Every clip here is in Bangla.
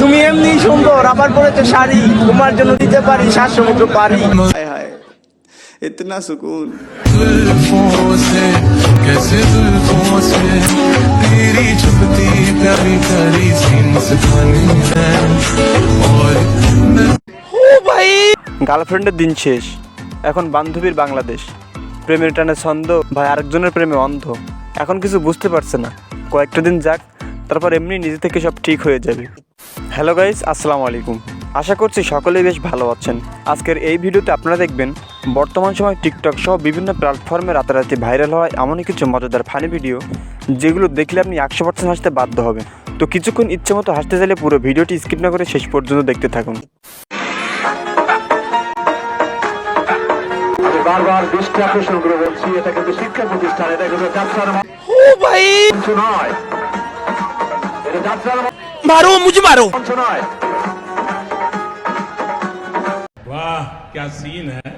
তুমি এমনি সুন্দর আবার শাড়ি তোমার জন্য দিতে পারি সাত সমুদ্র পারি ইতনা সুকুন। গার্লফ্রেন্ডের দিন শেষ এখন বান্ধবীর বাংলাদেশ। প্রেমের টানে ছন্দ ভাই আরেকজনের প্রেমে অন্ধ। এখন কিছু বুঝতে পারছে না। কয়েকটা দিন যাক তারপর এমনি নিজে থেকে সব ঠিক হয়ে যাবে। হ্যালো গাইস আসসালামু আলাইকুম। আশা করছি সকলেই বেশ ভালো আছেন। আজকের এই ভিডিওতে আপনারা দেখবেন বর্তমান সময় টিকটক সহ বিভিন্ন প্ল্যাটফর্মে রাতারাতি ভাইরাল হওয়া এমনই কিছু মজাদার ফানি ভিডিও যেগুলো দেখলে আপনি একশো পার্সেন্ট হাসতে বাধ্য হবেন। তো কিছুক্ষণ ইচ্ছে মতো হাসতে চাইলে পুরো ভিডিওটি স্কিপ না করে শেষ পর্যন্ত দেখতে থাকুন। বারবার দৃষ্টি আকর্ষণ করে বলছি এটা কিন্তু শিক্ষা প্রতিষ্ঠান এটা কিন্তু নয়। मारो मुझे मारो। वाह क्या सीन है?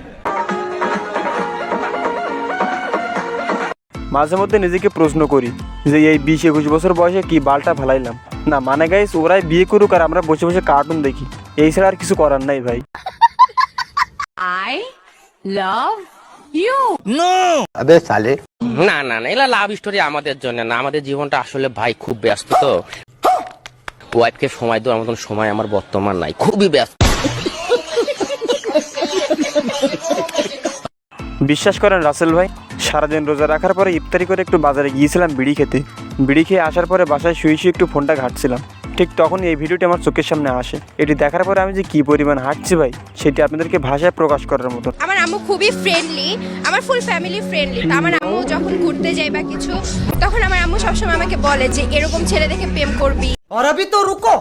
মাঝে মধ্যে নিজেকে প্রশ্ন করি যে এই বিশ একুশ বছর বয়সে কি বালটা ফেলাইলাম? না মানে গাইস ওরাই বিয়ে করুক আর আমরা বসে বসে কার্টুন দেখি। এই আর কিছু করার নাই ভাই। আই লাভ ইউ নো আবে সালে। না না না এলা লাভ স্টোরি আমাদের জন্য না। আমাদের জীবনটা আসলে ভাই খুব ব্যস্ত তো। ওয়াইফকে সময় দেওয়ার মতন সময় আমার বর্তমান নাই। খুবই ব্যস্ত। বিশ্বাস করেন রাসেল ভাই সারাদিন রোজা রাখার পরে ইফতারি করে একটু বাজারে গিয়েছিলাম বিড়ি খেতে। বিড়ি খেয়ে আসার পরে বাসায় শুয়ে শুয়ে একটু ফোনটা ঘাটছিলাম। ঠিক তখনই এই ভিডিওটি আমার চোখের সামনে আসে। এটি দেখার পরে আমি যে কী পরিমাণ হাঁটছি ভাই সেটি আপনাদেরকে ভাষায় প্রকাশ করার মতো আমার আম্মু খুবই ফ্রেন্ডলি আমার ফুল ফ্যামিলি ফ্রেন্ডলি তো আমার আম্মু যখন ঘুরতে যাই বা কিছু তখন আমার আম্মু সবসময় আমাকে বলে যে এরকম ছেলে দেখে প্রেম করবি? और अभी तो रुको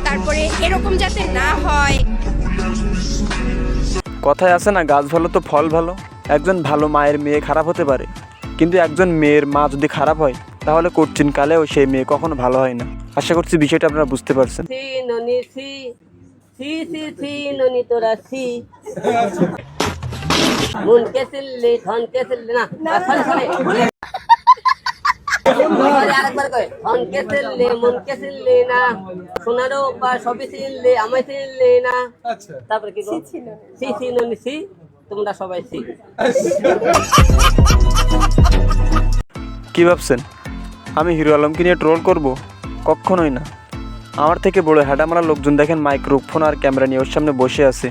তারপরে এরকম যাতে না হয় কথায় আছে না গাছ ভালো তো ফল ভালো একজন ভালো মায়ের মেয়ে খারাপ হতে পারে কিন্তু একজন মেয়ের মা যদি খারাপ হয় তাহলে করছেন কালেও সেই মেয়ে কখনো ভালো হয় না আশা করছি বিষয়টা আপনারা বুঝতে পারছেন সি ননি সি সি সি সি ননি তোরা সি মুন কে সিল্লি ধন কে সিল্লি না সরি সরি আরেকবার কই ধন কে সিল্লি না সোনারও বা সবই সিল্লি আমায় সিল্লি না। তারপরে কি সি সি ননি সি? তোমরা সবাই সি। কি ভাবছেন? আমি হিরো আলমকে নিয়ে ট্রোল করব? কখনোই না। আমার থেকে বড় হ্যাডামারা লোকজন দেখেন মাইক্রোফোন আর ক্যামেরা নিয়ে ওর সামনে বসে আছে।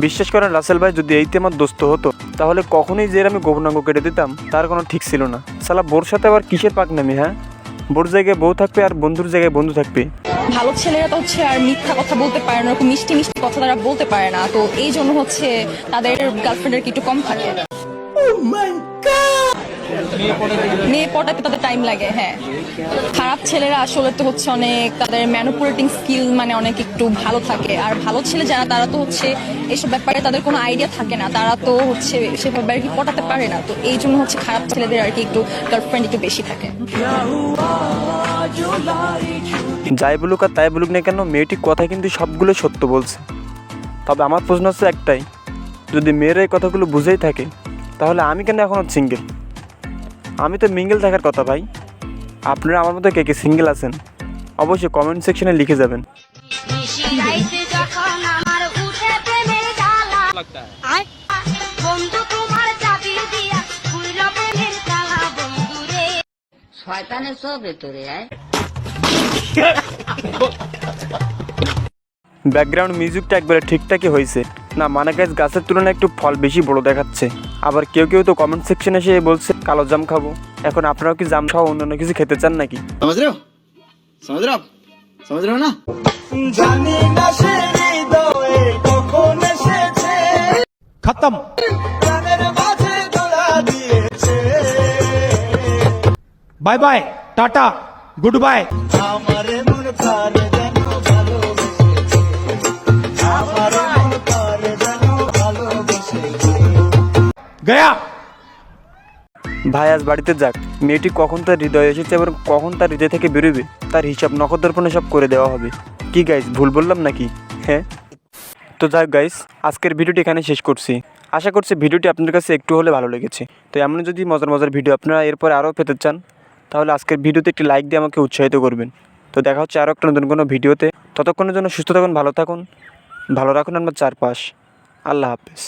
বিশ্বাস করেন রাসেল ভাই যদি এইতে আমার দোস্ত হতো তাহলে কখনোই যে এর আমি গোপনাঙ্গ কেটে দিতাম তার কোনো ঠিক ছিল না। সালা বোর সাথে আবার কিসের পাক নামি হ্যাঁ? বোর জায়গায় বউ থাকবে আর বন্ধুর জায়গায় বন্ধু থাকবে। ভালো ছেলেরা তো হচ্ছে আর মিথ্যা কথা বলতে পারে না ওরকম মিষ্টি মিষ্টি কথা তারা বলতে পারে না তো এই জন্য হচ্ছে তাদের গার্লফ্রেন্ডের কি একটু কম থাকে? মেয়ে পটাতে তাদের টাইম লাগে হ্যাঁ। খারাপ ছেলেরা আসলে তো হচ্ছে অনেক তাদের ম্যানুপুলেটিং স্কিল মানে অনেক একটু ভালো থাকে। আর ভালো ছেলে যারা, তারা তো হচ্ছে এসব ব্যাপারে তাদের কোনো আইডিয়া থাকে না। তারা তো হচ্ছে সেভাবে আর কি পটাতে পারে না। তো এই জন্য হচ্ছে খারাপ ছেলেদের আর কি একটু গার্লফ্রেন্ড একটু বেশি থাকে। যাই বলুক আর তাই বলুক না কেন, মেয়েটি কথা কিন্তু সবগুলো সত্য বলছে। তবে আমার প্রশ্ন হচ্ছে একটাই, যদি মেয়েরা এই কথাগুলো বুঝেই থাকে, তাহলে আমি কেন এখনও সিঙ্গেল আমি তো মিঙ্গেল থাকার কথা ভাই। আপনারা আমার মতো কে কে সিঙ্গেল আছেন? অবশ্যই কমেন্ট সেকশনে লিখে যাবেন। ব্যাকগ্রাউন্ড মিউজিকটা একবারে ঠিকঠাকই হয়েছে। না মানে গাছ গাছের তুলনায় একটু ফল বেশি বড় দেখাচ্ছে। আবার কেউ কেউ তো কমেন্ট সেকশন এসে বলছে কালো জাম খাব। এখন আপনারাও কি জাম খাও অন্যান্য কিছু খেতে চান নাকি? খতম। Bye bye tata good bye. আমার মন গয়া। ভাই, আজ বাড়িতে যাক। মেয়েটি কখন তার হৃদয় এসেছে এবং কখন তার হৃদয় থেকে বেরোবে, তার হিসাব নক্ষত্রপণে সব করে দেওয়া হবে। কি গাইস ভুল বললাম নাকি? হ্যাঁ? তো যাই গাইস আজকের ভিডিওটি এখানে শেষ করছি। আশা করছি ভিডিওটি আপনার কাছে একটু হলে ভালো লেগেছে। তো এমন যদি মজার মজার ভিডিও আপনারা এরপর আরও পেতে চান, তাহলে আজকের ভিডিওতে একটি লাইক দিয়ে আমাকে উৎসাহিত করবেন। তো দেখা হচ্ছে আরও একটা নতুন কোনো ভিডিওতে ততক্ষণের জন্য সুস্থ থাকুন, ভালো থাকুন, ভালো রাখুন আমার চারপাশ। আল্লাহ হাফেজ।